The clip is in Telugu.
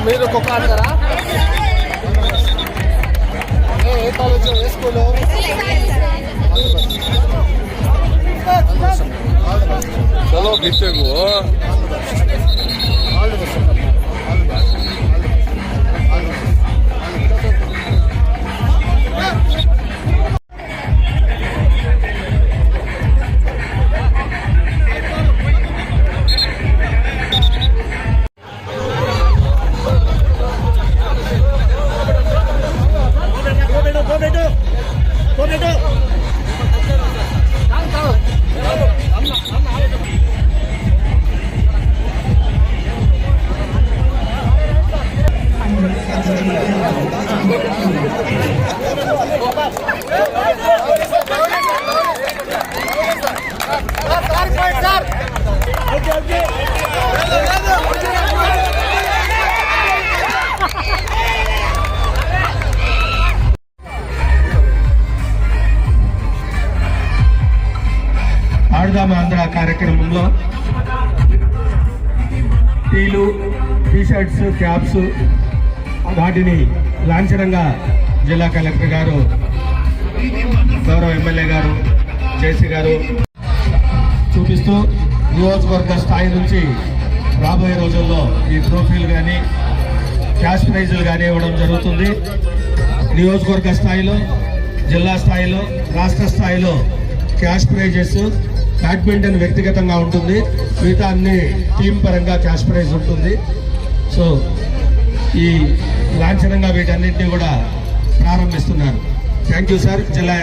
మీరు కుక్క ఆడతారా ఏ ఏ కాలేజ్? ఏ స్కూల్? చలో గిచ్చేకు ఆడుదాం ఆంధ్ర కార్యక్రమంలో టీలు టీషర్ట్స్ క్యాప్స్ వాటిని లాంఛనంగా జిల్లా కలెక్టర్ గారు గౌరవ ఎమ్మెల్యే గారు జేసీ గారు చూపిస్తూ నియోజకవర్గ స్థాయి నుంచి రాబోయే రోజుల్లో ఈ ట్రోఫీలు కానీ క్యాష్ ప్రైజులు కానీ ఇవ్వడం జరుగుతుంది. నియోజకవర్గ స్థాయిలో జిల్లా స్థాయిలో రాష్ట్ర స్థాయిలో క్యాష్ ప్రైజెస్ బ్యాడ్మింటన్ వ్యక్తిగతంగా ఉంటుంది. మిగతా అన్ని టీం పరంగా క్యాష్ ప్రైజ్ ఉంటుంది. సో ఈ లాంఛనంగా వీటన్నింటినీ కూడా ప్రారంభిస్తున్నారు. Thank you sir. జిల్లా